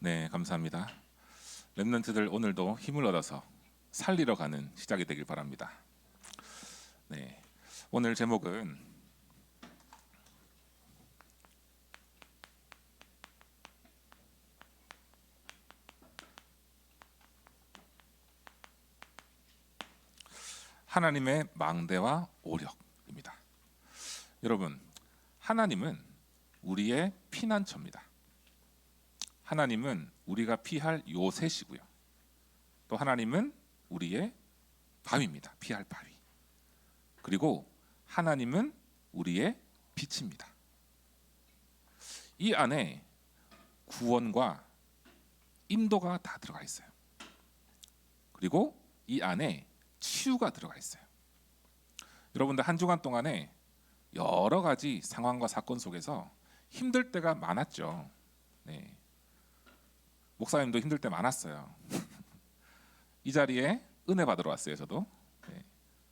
네, 감사합니다. 랩런트들 오늘도 힘을 얻어서 살리러 가는 시작이 되길 바랍니다. 네, 오늘 제목은 하나님의 망대와 오력입니다. 여러분, 하나님은 우리의 피난처입니다. 하나님은 우리가 피할 요새시고요. 또 하나님은 우리의 바위입니다. 피할 바위. 그리고 하나님은 우리의 빛입니다. 이 안에 구원과 인도가 다 들어가 있어요. 그리고 이 안에 치유가 들어가 있어요. 여러분들 한 주간 동안에 여러 가지 상황과 사건 속에서 힘들 때가 많았죠. 네. 목사님도 힘들 때 많았어요. 이 자리에 은혜 받으러 왔어요. 저도. 네.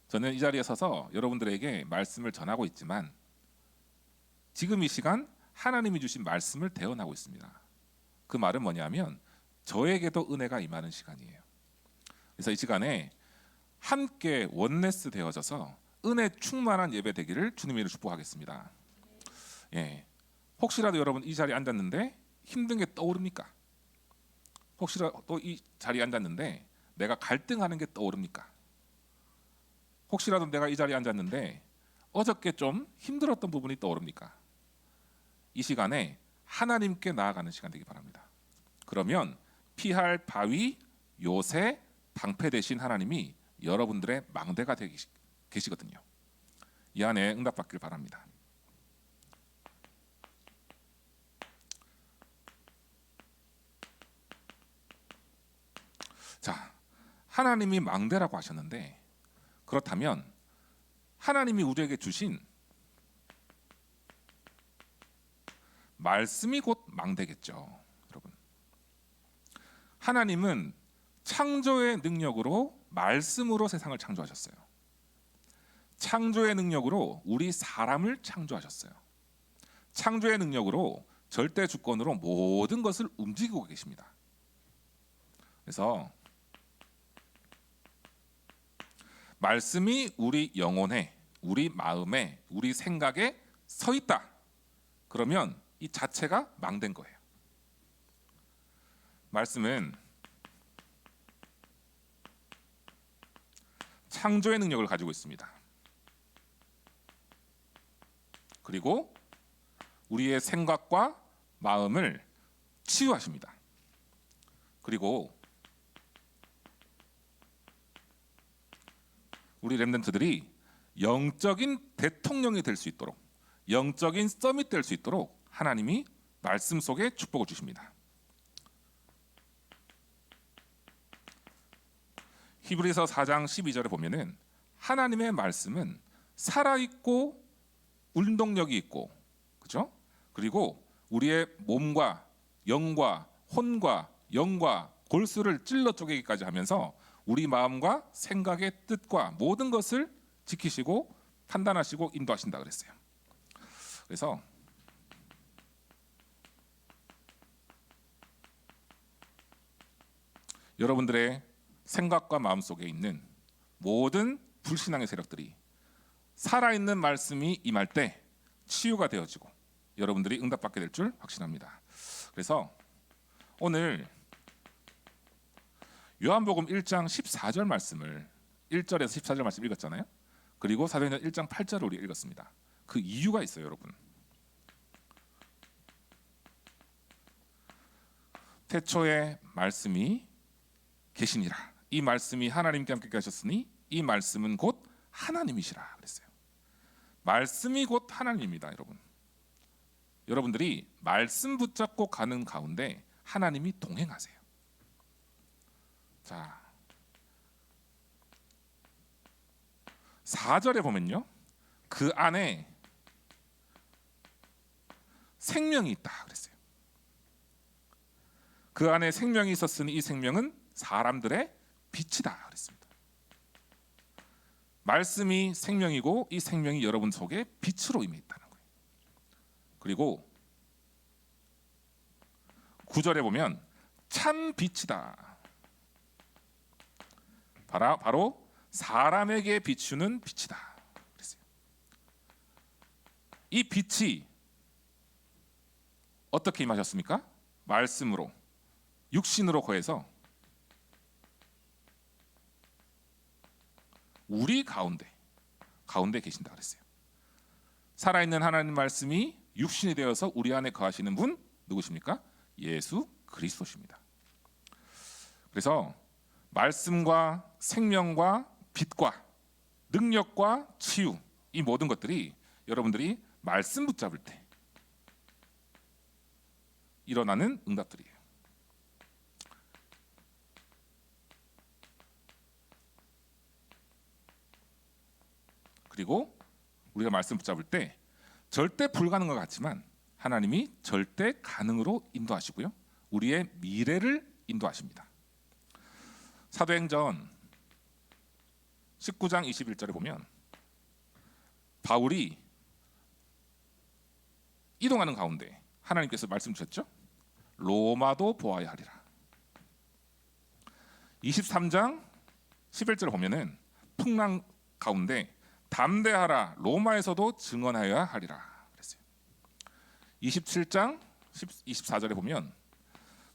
저는 이 자리에 서서 여러분들에게 말씀을 전하고 있지만 지금 이 시간 하나님이 주신 말씀을 대언하고 있습니다. 그 말은 뭐냐면 저에게도 은혜가 임하는 시간이에요. 그래서 이 시간에 함께 원네스 되어져서 은혜 충만한 예배 되기를 주님으로 축복하겠습니다. 예. 혹시라도 여러분 이 자리에 앉았는데 힘든 게 떠오릅니까? 혹시라도 이 자리에 앉았는데 내가 갈등하는 게 떠오릅니까? 혹시라도 내가 이 자리에 앉았는데 어저께 좀 힘들었던 부분이 떠오릅니까? 이 시간에 하나님께 나아가는 시간 되기 바랍니다. 그러면 피할 바위, 요새, 방패 대신 하나님이 여러분들의 망대가 되기 계시거든요. 이 안에 응답받길 바랍니다. 자, 하나님이 망대라고 하셨는데 그렇다면 하나님이 우리에게 주신 말씀이 곧 망대겠죠, 여러분. 하나님은 창조의 능력으로 말씀으로 세상을 창조하셨어요. 창조의 능력으로 우리 사람을 창조하셨어요. 창조의 능력으로 절대 주권으로 모든 것을 움직이고 계십니다. 그래서 말씀이 우리 영혼에, 우리 마음에, 우리 생각에 서 있다. 그러면 이 자체가 망된 거예요. 말씀은 창조의 능력을 가지고 있습니다. 그리고 우리의 생각과 마음을 치유하십니다. 그리고 우리 렘넌트들이 영적인 대통령이 될 수 있도록 영적인 서밋 될 수 있도록 하나님이 말씀 속에 축복을 주십니다. 히브리서 4장 12절에 보면은 하나님의 말씀은 살아 있고 운동력이 있고 그렇죠? 그리고 우리의 몸과 영과 혼과 영과 골수를 찔러 쪼개기까지 하면서 우리 마음과 생각의 뜻과 모든 것을 지키시고 판단하시고 인도하신다 그랬어요. 그래서 여러분들의 생각과 마음 속에 있는 모든 불신앙의 세력들이 살아있는 말씀이 임할 때 치유가 되어지고 여러분들이 응답받게 될 줄 확신합니다. 그래서 오늘 요한복음 1장 14절 말씀을 1절에서 14절 말씀 읽었잖아요. 그리고 사도행전 1장 8절을 우리 읽었습니다. 그 이유가 있어요, 여러분. 태초에 말씀이 계시니라. 이 말씀이 하나님께 함께 계셨으니 이 말씀은 곧 하나님이시라 그랬어요. 말씀이 곧 하나님입니다, 여러분. 여러분들이 말씀 붙잡고 가는 가운데 하나님이 동행하세요. 자, 4절에 보면요. 그 안에 생명이 있다 그랬어요. 그 안에 생명이 있었으니 이 생명은 사람들의 빛이다 그랬습니다. 말씀이 생명이고 이 생명이 여러분 속에 빛으로 임해 있다는 거예요. 그리고 구절에 보면 참 빛이다. 바로 사람에게 비추는 빛이다. 그랬어요. 이 빛이 어떻게 임하셨습니까? 말씀으로 육신으로 거해서 우리 가운데 가운데 계신다 그랬어요. 살아있는 하나님 말씀이 육신이 되어서 우리 안에 거하시는 분 누구십니까? 예수 그리스도십니다. 그래서 말씀과 생명과 빛과 능력과 치유 이 모든 것들이 여러분들이 말씀 붙잡을 때 일어나는 응답들이에요. 그리고 우리가 말씀 붙잡을 때 절대 불가능한 것 같지만 하나님이 절대 가능으로 인도하시고요. 우리의 미래를 인도하십니다. 사도행전 19장 21절에 보면 바울이 이동하는 가운데 하나님께서 말씀 주셨죠? 로마도 보아야 하리라. 23장 11절 보면은 풍랑 가운데 담대하라 로마에서도 증언하여야 하리라 그랬어요. 27장 24절에 보면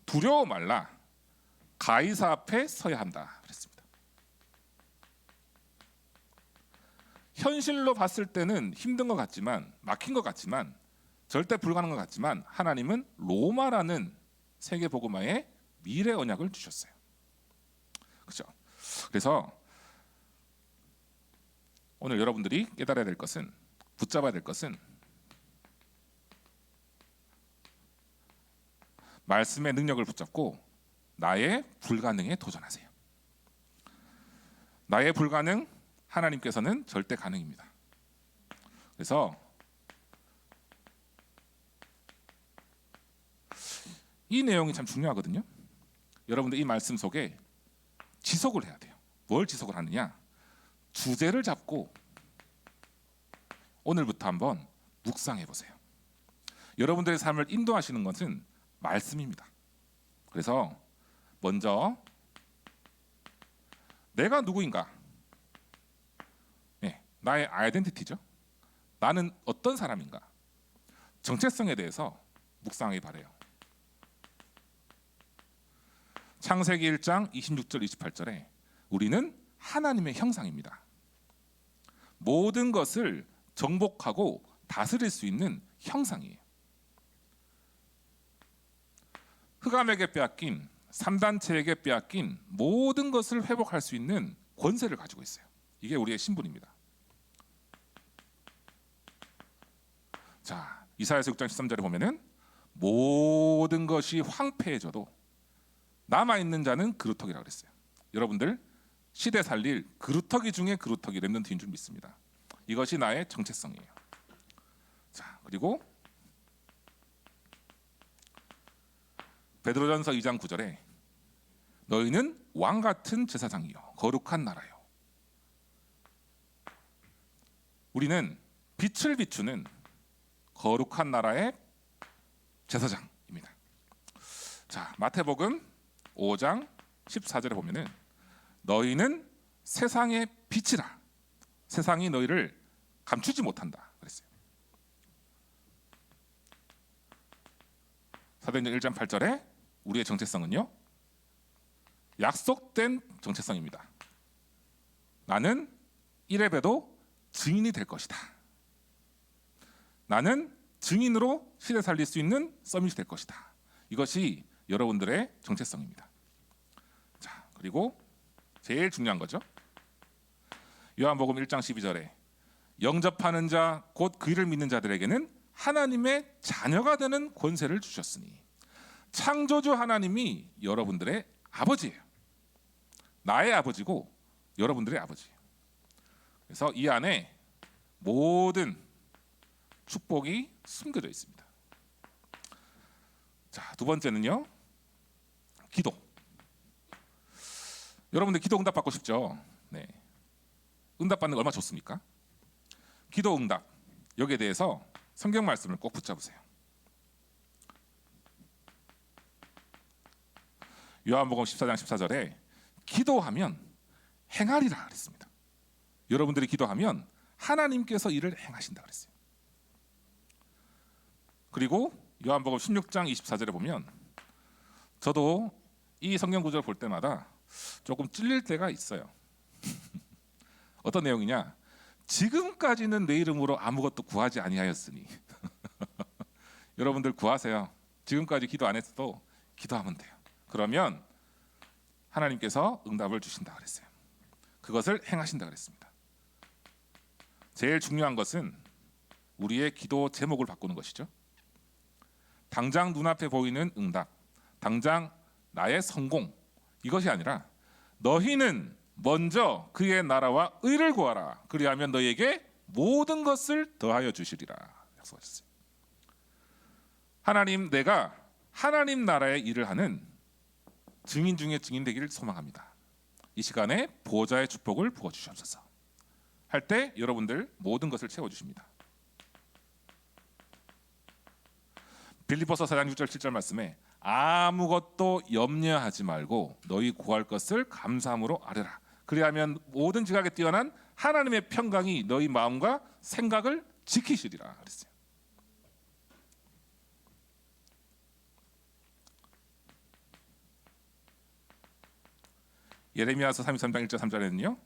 두려워 말라 가이사 앞에 서야 한다 그랬습니다. 현실로 봤을 때는 힘든 것 같지만 막힌 것 같지만 절대 불가능한 것 같지만 하나님은 로마라는 세계 복음화의 미래 언약을 주셨어요. 그렇죠? 그래서 오늘 여러분들이 깨달아야 될 것은 붙잡아야 될 것은 말씀의 능력을 붙잡고 나의 불가능에 도전하세요. 나의 불가능 하나님께서는 절대 가능입니다. 그래서 이 내용이 참 중요하거든요. 여러분들 이 말씀 속에 지속을 해야 돼요. 뭘 지속을 하느냐? 주제를 잡고 오늘부터 한번 묵상해 보세요. 여러분들의 삶을 인도하시는 것은 말씀입니다. 그래서 먼저 내가 누구인가? 네, 나의 아이덴티티죠. 나는 어떤 사람인가? 정체성에 대해서 묵상하기 바래요. 창세기 1장 26절 28절에 우리는 하나님의 형상입니다. 모든 것을 정복하고 다스릴 수 있는 형상이에요. 흑암에게 빼앗긴 3단체에게 빼앗긴 모든 것을 회복할 수 있는 권세를 가지고 있어요. 이게 우리의 신분입니다. 자, 이사야서 6장 13절에 보면은 모든 것이 황폐해져도 남아 있는 자는 그루터기라고 그랬어요. 여러분들 시대 살릴 그루터기 중에 그루터기 렘넌트인 줄 믿습니다. 이것이 나의 정체성이에요. 자, 그리고 베드로전서 2장 9절에 너희는 왕 같은 제사장이요 거룩한 나라요. 우리는 빛을 비추는 거룩한 나라의 제사장입니다. 자, 마태복음 5장 14절에 보면은 너희는 세상의 빛이라. 세상이 너희를 감추지 못한다. 그랬어요. 사도행전 1장 8절에 우리의 정체성은요. 약속된 정체성입니다. 나는 이래봬도 증인이 될 것이다. 나는 증인으로 시대 살릴 수 있는 서밋이 될 것이다. 이것이 여러분들의 정체성입니다. 자, 그리고 제일 중요한 거죠. 요한복음 1장 12절에 영접하는 자 곧 그를 믿는 자들에게는 하나님의 자녀가 되는 권세를 주셨으니 창조주 하나님이 여러분들의 아버지예요. 나의 아버지고 여러분들의 아버지예요. 그래서 이 안에 모든 축복이 숨겨져 있습니다. 자, 두 번째는요. 기도. 여러분들 기도 응답 받고 싶죠? 네. 응답 받는 거 얼마 좋습니까? 기도 응답. 여기에 대해서 성경 말씀을 꼭 붙잡으세요. 요한복음 14장 14절에 기도하면 행하리라 그랬습니다. 여러분들이 기도하면 하나님께서 이를 행하신다 그랬어요. 그리고 요한복음 16장 24절에 보면 저도 이 성경 구절을 볼 때마다 조금 찔릴 때가 있어요. 어떤 내용이냐? 지금까지는 내 이름으로 아무것도 구하지 아니하였으니 여러분들 구하세요. 지금까지 기도 안 했어도 기도하면 돼요. 그러면 하나님께서 응답을 주신다 그랬어요. 그것을 행하신다 그랬습니다. 제일 중요한 것은 우리의 기도 제목을 바꾸는 것이죠. 당장 눈앞에 보이는 응답, 당장 나의 성공 이것이 아니라 너희는 먼저 그의 나라와 의를 구하라. 그리하면 너희에게 모든 것을 더하여 주시리라. 약속하셨어요. 하나님 내가 하나님 나라의 일을 하는 증인 중에 증인 되기를 소망합니다. 이 시간에 보호자의 축복을 부어 주시옵소서. 할 때 여러분들 모든 것을 채워 주십니다. 빌립보서 4장 6절 7절 말씀에 아무것도 염려하지 말고 너희 구할 것을 감사함으로 아뢰라. 그리하면 모든 지각에 뛰어난 하나님의 평강이 너희 마음과 생각을 지키시리라 그랬어요. 예레미야서 33장 1절 3절에는요.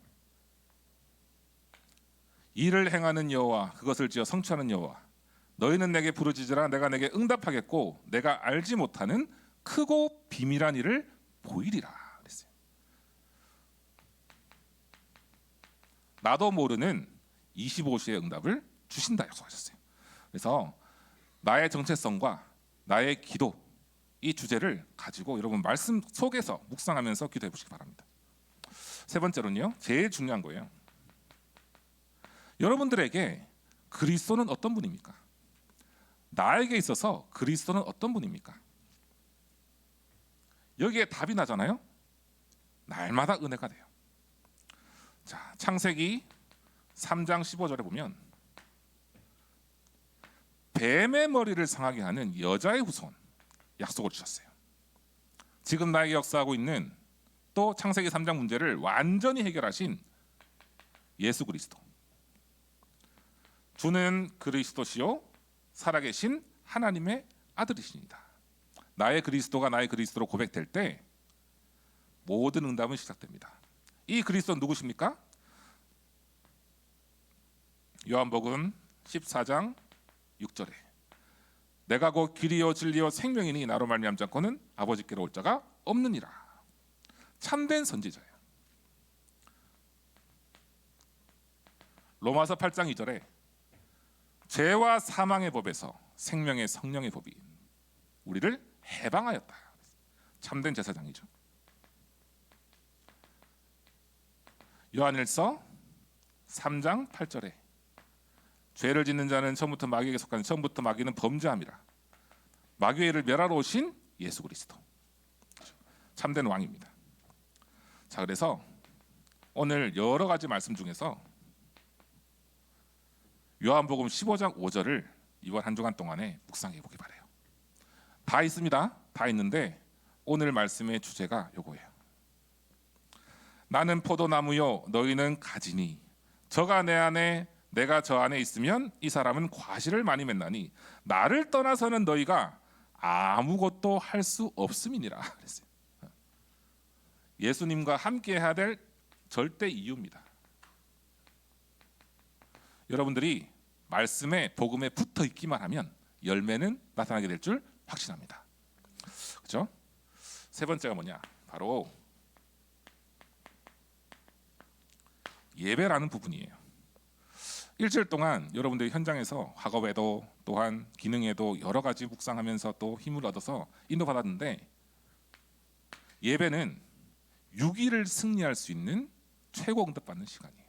일을 행하는 여호와 그것을 지어 성취하는 여호와 너희는 내게 부르짖으라 내가 내게 응답하겠고 내가 알지 못하는 크고 비밀한 일을 보이리라 그랬어요. 나도 모르는 25시의 응답을 주신다 약속하셨어요. 그래서 나의 정체성과 나의 기도 이 주제를 가지고 여러분 말씀 속에서 묵상하면서 기도해 보시기 바랍니다. 세 번째로는요. 제일 중요한 거예요. 여러분들에게 그리스도는 어떤 분입니까? 나에게 있어서 그리스도는 어떤 분입니까? 여기에 답이 나잖아요. 날마다 은혜가 돼요. 자, 창세기 3장 15절에 보면 뱀의 머리를 상하게 하는 여자의 후손 약속을 주셨어요. 지금 나에게 역사하고 있는 또 창세기 3장 문제를 완전히 해결하신 예수 그리스도. 주는 그리스도시요 살아계신 하나님의 아들이십니다. 나의 그리스도가 나의 그리스도로 고백될 때 모든 응답은 시작됩니다. 이 그리스도 누구십니까? 요한복음 14장 6절에 내가 곧 길이요 진리요 생명이니 나로 말미암지 않고는 아버지께로 올 자가 없느니라. 참된 선지자예요. 로마서 8장 2절에 죄와 사망의 법에서 생명의 성령의 법이 우리를 해방하였다. 참된 제사장이죠. 요한일서 3장 8절에 죄를 짓는 자는 처음부터 마귀에게 속한 처음부터 마귀는 범죄함이라. 마귀를 멸하러 오신 예수 그리스도. 참된 왕입니다. 자, 그래서 오늘 여러 가지 말씀 중에서 요한복음 15장 5절을 이번 한 주간 동안에 묵상해 보기 바래요. 다 있습니다. 다 있는데 오늘 말씀의 주제가 요거예요. 나는 포도나무요 너희는 가지니 저가 내 안에 내가 저 안에 있으면 이 사람은 과실을 많이 맺나니 나를 떠나서는 너희가 아무것도 할 수 없음이니라 그랬어요. 예수님과 함께 해야 될 절대 이유입니다. 여러분들이 말씀에 복음에 붙어 있기만 하면 열매는 나타나게 될 줄 확신합니다. 그렇죠? 세 번째가 뭐냐? 바로 예배라는 부분이에요. 일주일 동안 여러분들이 현장에서 학업에도 또한 기능에도 여러 가지 묵상하면서 또 힘을 얻어서 인도받았는데 예배는 6일을 승리할 수 있는 최고 응답받는 시간이에요.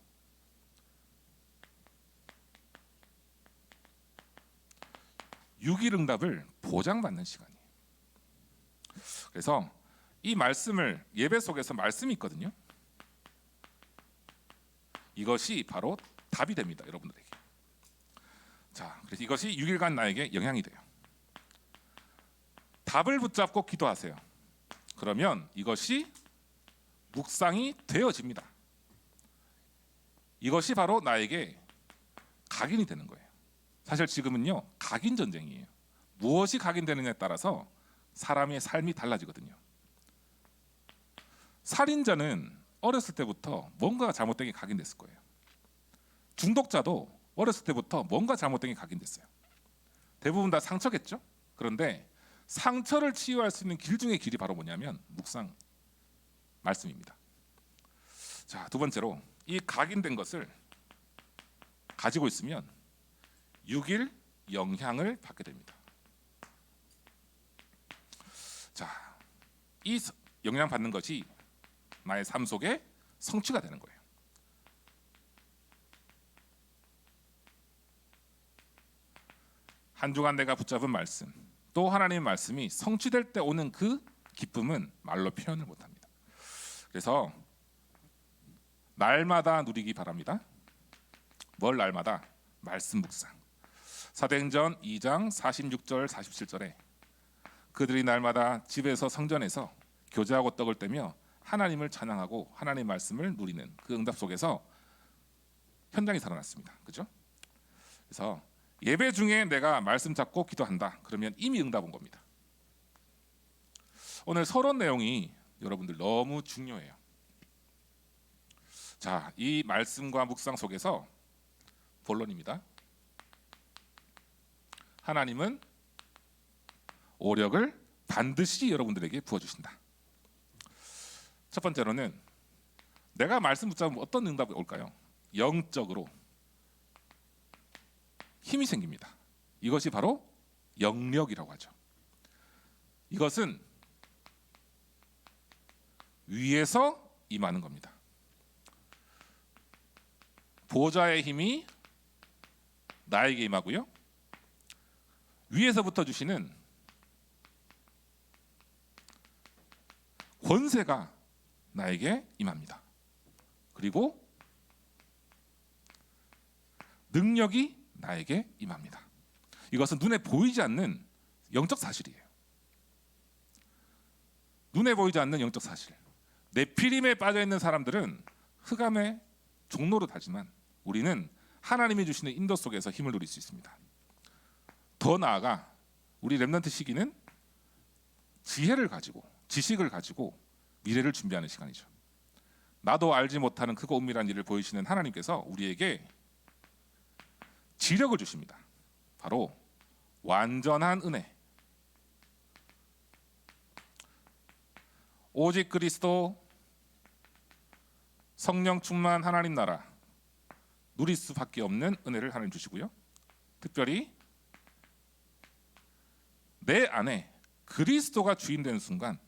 육일 응답을 보장받는 시간이에요. 그래서 이 말씀을 예배 속에서 말씀이 있거든요. 이것이 바로 답이 됩니다, 여러분들에게. 자, 그래서 이것이 6일간 나에게 영향이 돼요. 답을 붙잡고 기도하세요. 그러면 이것이 묵상이 되어집니다. 이것이 바로 나에게 각인이 되는 거예요. 사실 지금은요 각인 전쟁이에요. 무엇이 각인되느냐에 따라서 사람의 삶이 달라지거든요. 살인자는 어렸을 때부터 뭔가 잘못된 게 각인됐을 거예요. 중독자도 어렸을 때부터 뭔가 잘못된 게 각인됐어요. 대부분 다 상처겠죠. 그런데 상처를 치유할 수 있는 길 중에 길이 바로 뭐냐면 묵상 말씀입니다. 자, 두 번째로 이 각인된 것을 가지고 있으면 6일 영향을 받게 됩니다. 자, 이 서- 영향 받는 것이 나의 삶 속에 성취가 되는 거예요. 한 주간 내가 붙잡은 말씀, 또 하나님의 말씀이 성취될 때 오는 그 기쁨은 말로 표현을 못합니다. 그래서 날마다 누리기 바랍니다. 뭘 날마다 말씀 묵상. 사도행전 2장 46절 47절에 그들이 날마다 집에서 성전에서 교제하고 떡을 떼며 하나님을 찬양하고 하나님의 말씀을 누리는 그 응답 속에서 현장이 살아났습니다. 그죠? 그래서 예배 중에 내가 말씀 잡고 기도한다. 그러면 이미 응답 온 겁니다. 오늘 서론 내용이 여러분들 너무 중요해요. 자, 이 말씀과 묵상 속에서 본론입니다. 하나님은 오력을 반드시 여러분들에게 부어 주신다. 첫 번째로는 내가 말씀 붙잡으면 어떤 응답이 올까요? 영적으로 힘이 생깁니다. 이것이 바로 영력이라고 하죠. 이것은 위에서 임하는 겁니다. 보좌의 힘이 나에게 임하고요. 위에서부터 주시는 권세가 나에게 임합니다. 그리고 능력이 나에게 임합니다. 이것은 눈에 보이지 않는 영적 사실이에요. 눈에 보이지 않는 영적 사실. 네피림에 빠져 있는 사람들은 흑암의 종로로 타지만 우리는 하나님이 주시는 인도 속에서 힘을 누릴 수 있습니다. 더 나아가 우리 렘넌트 시기는 지혜를 가지고 지식을 가지고 미래를 준비하는 시간이죠. 나도 알지 못하는 크고 은밀한 일을 보이시는 하나님께서 우리에게 지력을 주십니다. 바로 완전한 은혜. 오직 그리스도 성령 충만 하나님 나라 누릴 수밖에 없는 은혜를 하나님 주시고요. 특별히 내 안에 그리스도가 주인 되는 순간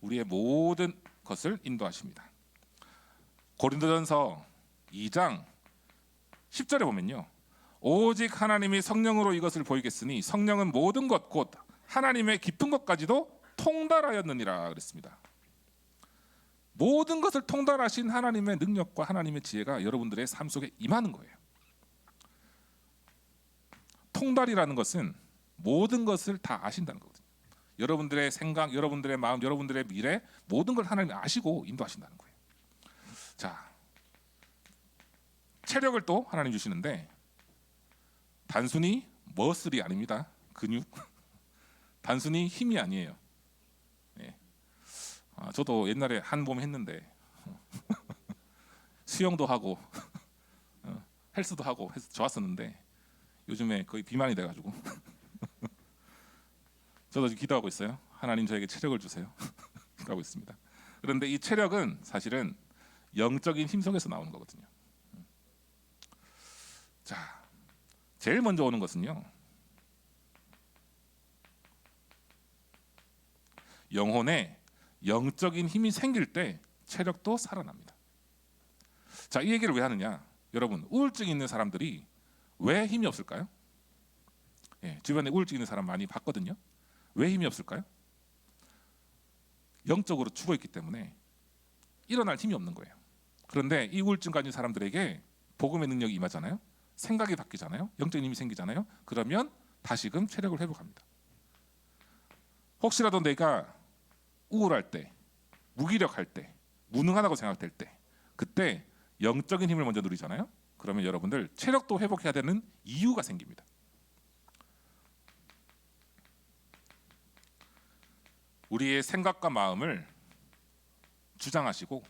우리의 모든 것을 인도하십니다. 고린도전서 2장 10절에 보면요. 오직 하나님이 성령으로 이것을 보이겠으니 성령은 모든 것 곧 하나님의 깊은 것까지도 통달하였느니라 그랬습니다. 모든 것을 통달하신 하나님의 능력과 하나님의 지혜가 여러분들의 삶 속에 임하는 거예요. 통달이라는 것은 모든 것을 다 아신다는 거거든요. 여러분들의 생각, 여러분들의 마음, 여러분들의 미래 모든 걸 하나님이 아시고 인도하신다는 거예요. 자, 체력을 또 하나님 주시는데 단순히 머슬이 아닙니다. 근육. 단순히 힘이 아니에요. 예. 아, 저도 옛날에 한몸 했는데 수영도 하고 어, 헬스도 하고 해서 좋았었는데 요즘에 거의 비만이 돼가지고 저도 지금 기도하고 있어요. 하나님 저에게 체력을 주세요. 기도하고 있습니다. 그런데 이 체력은 사실은 영적인 힘 속에서 나오는 거거든요. 자, 제일 먼저 오는 것은요. 영혼에 영적인 힘이 생길 때 체력도 살아납니다. 자, 이 얘기를 왜 하느냐? 여러분, 우울증 있는 사람들이 왜 힘이 없을까요? 예, 주변에 우울증 있는 사람 많이 봤거든요. 왜 힘이 없을까요? 영적으로 죽어 있기 때문에 일어날 힘이 없는 거예요. 그런데 이 우울증 가진 사람들에게 복음의 능력이 임하잖아요. 생각이 바뀌잖아요. 영적인 힘이 생기잖아요. 그러면 다시금 체력을 회복합니다. 혹시라도 내가 우울할 때, 무기력할 때, 무능하다고 생각될 때, 그때 영적인 힘을 먼저 누리잖아요. 그러면 여러분들 체력도 회복해야 되는 이유가 생깁니다. 우리의 생각과 마음을 주장하시고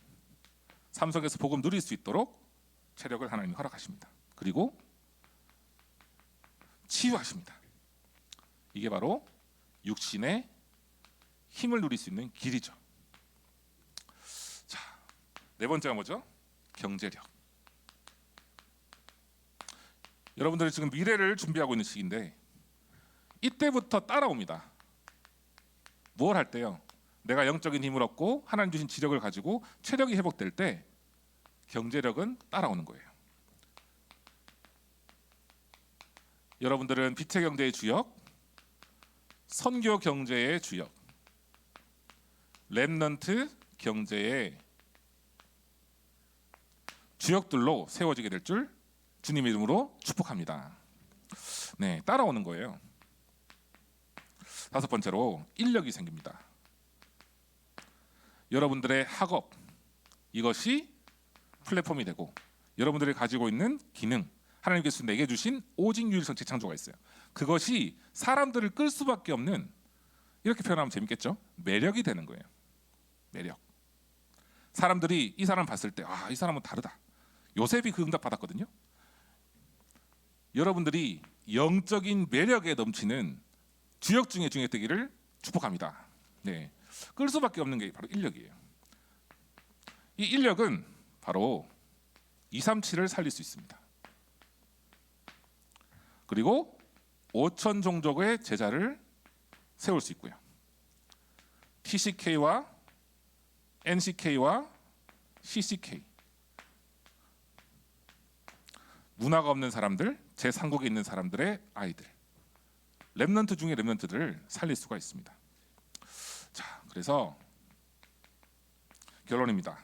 삶 속에서 복음 누릴 수 있도록 체력을 하나님이 허락하십니다. 그리고 치유하십니다. 이게 바로 육신의 힘을 누릴 수 있는 길이죠. 자, 네 번째가 뭐죠? 경제력. 여러분들이 지금 미래를 준비하고 있는 시기인데 이때부터 따라옵니다. 뭘할 때요? 내가 영적인 힘을 얻고 하나님 주신 지력을 가지고 체력이 회복될 때 경제력은 따라오는 거예요. 여러분들은 빛의 경제의 주역, 선교 경제의 주역, 랩넌트 경제의 주역들로 세워지게 될 줄 주님 이름으로 축복합니다. 네, 따라오는 거예요. 다섯 번째로 인력이 생깁니다. 여러분들의 학업 이것이 플랫폼이 되고 여러분들이 가지고 있는 기능 하나님께서 내게 주신 오직 유일성 재창조가 있어요. 그것이 사람들을 끌 수밖에 없는 이렇게 표현하면 재밌겠죠? 매력이 되는 거예요. 매력. 사람들이 이 사람 봤을 때 아, 이 사람은 다르다. 요셉이 그 응답 받았거든요. 여러분들이 영적인 매력에 넘치는 주역 중에 중에 되기를 축복합니다. 네. 끌 수밖에 없는 게 바로 인력이에요. 이 인력은 바로 237을 살릴 수 있습니다. 그리고 5천 종족의 제자를 세울 수 있고요. TCK와 NCK와 CCK 문화가 없는 사람들, 제 상국에 있는 사람들의 아이들, 렘넌트 중에 렘넌트들을 살릴 수가 있습니다. 자, 그래서 결론입니다.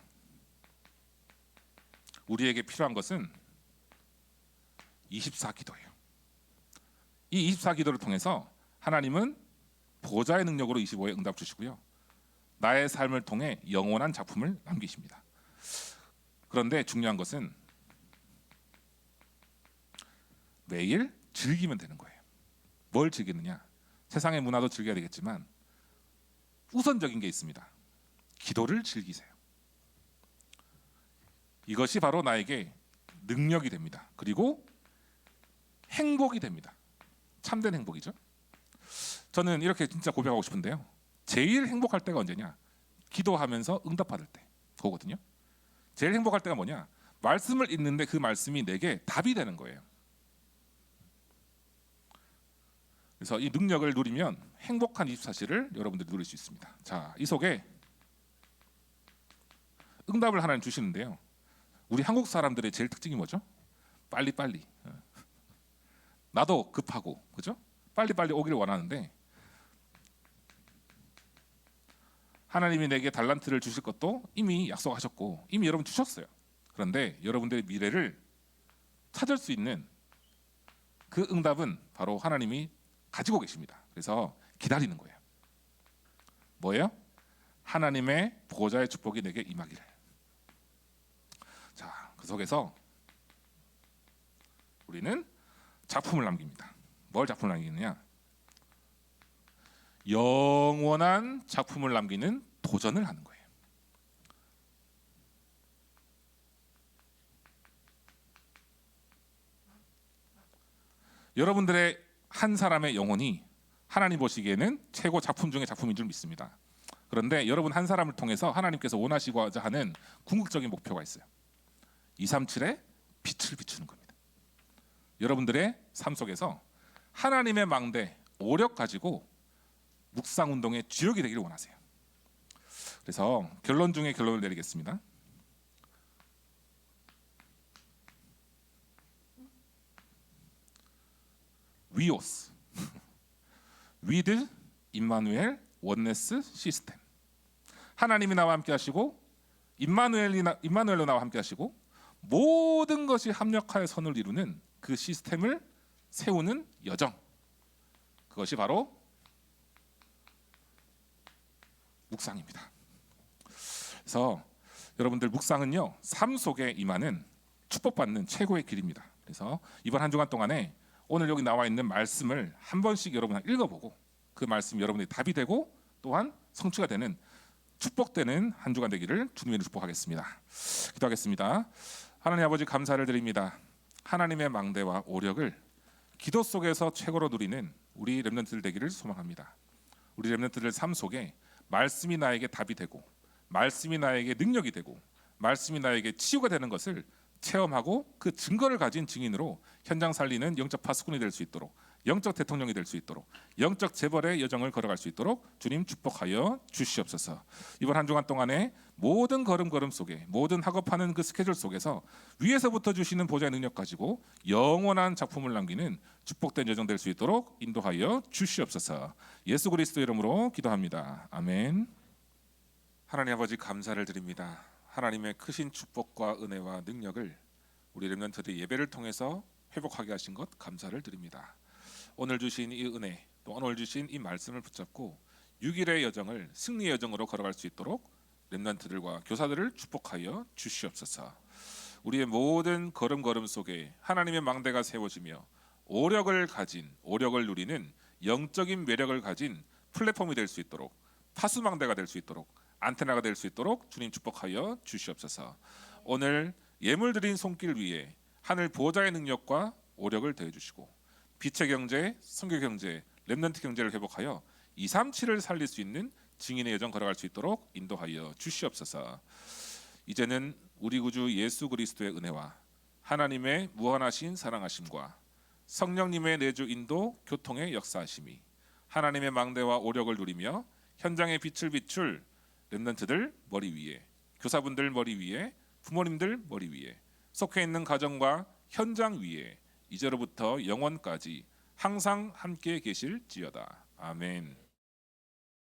우리에게 필요한 것은 24기도예요. 이 24기도를 통해서 하나님은 보좌의 능력으로 25에 응답 주시고요. 나의 삶을 통해 영원한 작품을 남기십니다. 그런데 중요한 것은 매일 즐기면 되는 거예요. 뭘 즐기느냐? 세상의 문화도 즐겨야 되겠지만 우선적인 게 있습니다. 기도를 즐기세요. 이것이 바로 나에게 능력이 됩니다. 그리고 행복이 됩니다. 참된 행복이죠. 저는 이렇게 진짜 고백하고 싶은데요. 제일 행복할 때가 언제냐? 기도하면서 응답받을 때. 그거거든요. 제일 행복할 때가 뭐냐? 말씀을 읽는데 그 말씀이 내게 답이 되는 거예요. 그래서 이 능력을 누리면 행복한 24시를 여러분들이 누릴 수 있습니다. 자, 이 속에 응답을 하나님 주시는데요. 우리 한국 사람들의 제일 특징이 뭐죠? 빨리 빨리. 나도 급하고, 그죠? 빨리 빨리 오기를 원하는데 하나님이 내게 달란트를 주실 것도 이미 약속하셨고 이미 여러분 주셨어요. 그런데 여러분들의 미래를 찾을 수 있는 그 응답은 바로 하나님이 가지고 계십니다. 그래서 기다리는 거예요. 뭐예요? 하나님의 보좌의 축복이 내게 임하기를. 자, 그 속에서 우리는 작품을 남깁니다. 뭘 작품을 남기느냐? 영원한 작품을 남기는 도전을 하는 거예요. 여러분들의 한 사람의 영혼이 하나님 보시기에는 최고 작품 중의 작품인 줄 믿습니다. 그런데 여러분 한 사람을 통해서 하나님께서 원하시고자 하는 궁극적인 목표가 있어요. 237의 빛을 비추는 겁니다. 여러분들의 삶 속에서 하나님의 망대 오력 가지고 묵상 운동의 주역이 되기를 원하세요. 그래서 결론 중에 결론을 내리겠습니다. 위오스 위드 임마누엘 원네스 시스템 하나님이 나와 함께 하시고 임마누엘이 나, 임마누엘로 나와 함께 하시고 모든 것이 합력하여 선을 이루는 그 시스템을 세우는 여정 그것이 바로 묵상입니다. 그래서 여러분들 묵상은요 삶 속에 임하는 축복받는 최고의 길입니다. 그래서 이번 한 주간 동안에 오늘 여기 나와 있는 말씀을 한 번씩 여러분 읽어보고 그 말씀 여러분의 답이 되고 또한 성취가 되는 축복되는 한 주간 되기를 주님의 축복하겠습니다. 기도하겠습니다. 하나님 아버지 감사를 드립니다. 하나님의 망대와 오력을 기도 속에서 최고로 누리는 우리 렘넌트들 되기를 소망합니다. 우리 렘넌트들 삶 속에 말씀이 나에게 답이 되고 말씀이 나에게 능력이 되고 말씀이 나에게 치유가 되는 것을 체험하고 그 증거를 가진 증인으로 현장 살리는 영적 파수꾼이 될 수 있도록 영적 대통령이 될 수 있도록 영적 재벌의 여정을 걸어갈 수 있도록 주님 축복하여 주시옵소서. 이번 한 주간 동안에 모든 걸음걸음 속에 모든 학업하는 그 스케줄 속에서 위에서부터 주시는 보좌의 능력 가지고 영원한 작품을 남기는 축복된 여정 될 수 있도록 인도하여 주시옵소서. 예수 그리스도 이름으로 기도합니다. 아멘. 하나님 아버지 감사를 드립니다. 하나님의 크신 축복과 은혜와 능력을 우리 렘넌트들의 예배를 통해서 회복하게 하신 것 감사를 드립니다. 오늘 주신 이 은혜 또 오늘 주신 이 말씀을 붙잡고 6일의 여정을 승리의 여정으로 걸어갈 수 있도록 렘넌트들과 교사들을 축복하여 주시옵소서. 우리의 모든 걸음걸음 속에 하나님의 망대가 세워지며 오력을 가진 오력을 누리는 영적인 매력을 가진 플랫폼이 될 수 있도록 파수망대가 될 수 있도록 안테나가 될 수 있도록 주님 축복하여 주시옵소서. 오늘 예물 드린 손길 위에 하늘 보호자의 능력과 오력을 더해 주시고 빛의 경제, 성교 경제, 렘넌트 경제를 회복하여 2, 3, 7을 살릴 수 있는 증인의 여정 걸어갈 수 있도록 인도하여 주시옵소서. 이제는 우리 구주 예수 그리스도의 은혜와 하나님의 무한하신 사랑하심과 성령님의 내주 인도 교통의 역사하심이 하나님의 망대와 오력을 누리며 현장의 빛을 비출 렘넌트들 머리 위에 교사분들 머리 위에 부모님들 머리 위에 속해 있는 가정과 현장 위에 이제로부터 영원까지 항상 함께 계실지어다. 아멘.